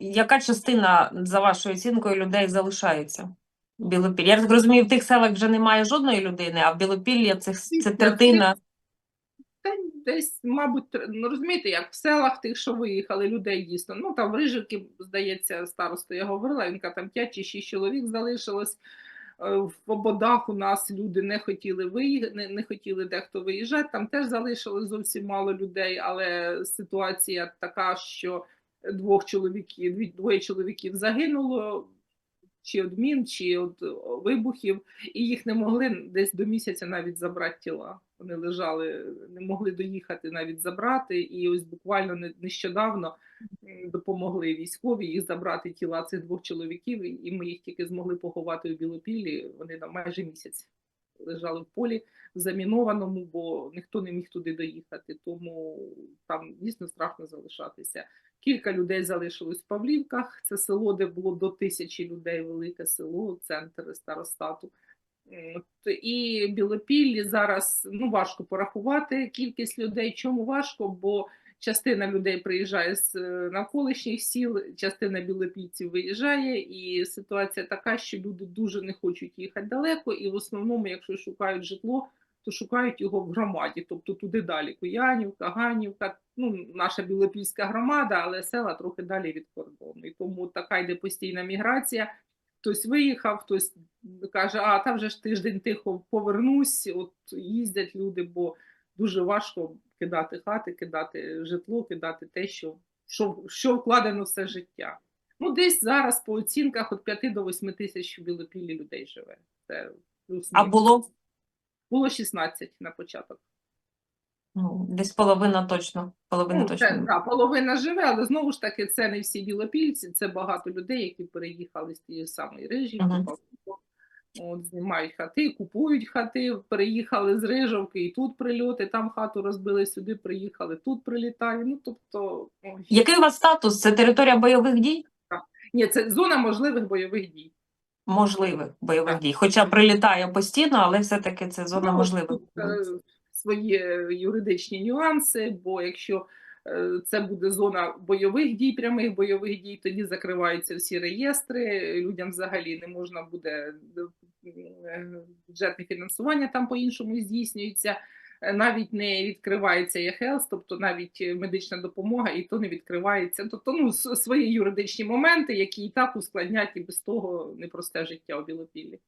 яка частина, за вашою оцінкою, людей залишається? в Білопіллі? Я так розумію, в тих селах вже немає жодної людини, а в Білопіллі це, це третина. Та десь, мабуть, ну розумієте, як в селах тих, що виїхали, людей дійсно. Ну там в Рижівці, здається, старосту я говорила, він каже, там 5 чи 6 чоловік залишилось. Е, В ободах у нас люди не хотіли виїхати, не, не хотіли дехто виїжджати. Там теж залишилось зовсім мало людей, але ситуація така, що двох чоловіків, двоє чоловіків загинуло. Чи від мін, чи від о, вибухів, і їх не могли десь до місяця навіть забрати тіла. Вони лежали, не могли доїхати навіть забрати. І ось буквально не- нещодавно допомогли військові їх забрати тіла цих двох чоловіків, і ми їх тільки змогли поховати у Білопіллі. Вони там майже місяць лежали в полі в замінованому, бо ніхто не міг туди доїхати. Тому там дійсно страшно залишатися. Кілька людей залишилось в Павлівках. Це село, де було до тисячі людей, велике село, центр старостату. І Білопіллі зараз ну важко порахувати кількість людей. Чому важко? Бо частина людей приїжджає з е, навколишніх сіл, частина білопільців виїжджає, і ситуація така, що люди дуже не хочуть їхати далеко, і в основному, якщо шукають житло, то шукають його в громаді, тобто туди далі. Куянівка, Ганівка, ну наша білопільська громада, але села трохи далі від кордону. І тому така йде постійна міграція. Хтось виїхав, хтось каже, а там вже ж тиждень тихо повернусь. От їздять люди, бо дуже важко кидати хати, кидати житло, кидати те, що, що, що вкладено все життя. Ну, десь зараз по оцінках від 5 до 8 тисяч в Білопіллі людей живе. Це плюс А було було 16 на початок. ну, десь половина точно. Половина Ну, точно. це, да, половина живе, але знову ж таки, це не всі білопільці, це багато людей, які переїхали з тієї самої Рижівки, Мгм. Павлівок. От, знімають хати, купують хати, переїхали з Рижовки, і тут прильоти, там хату розбили, сюди приїхали, тут прилітає. Ну, тобто. Який у вас статус? Це територія бойових дій? ні, це зона можливих бойових дій. Можливих бойових дій. Хоча прилітає постійно, але все-таки це зона Ну, можливих. е, свої юридичні нюанси, бо якщо е, це буде зона бойових дій, прямих бойових дій, тоді закриваються всі реєстри. Людям взагалі не можна буде е, бюджетне фінансування там по-іншому здійснюється. Навіть не відкривається ЄХЕЛС, тобто навіть е, медична допомога, і то не відкривається. Тобто, ну свої юридичні моменти, які і так ускладнять і без того непросте життя у Білопіллі.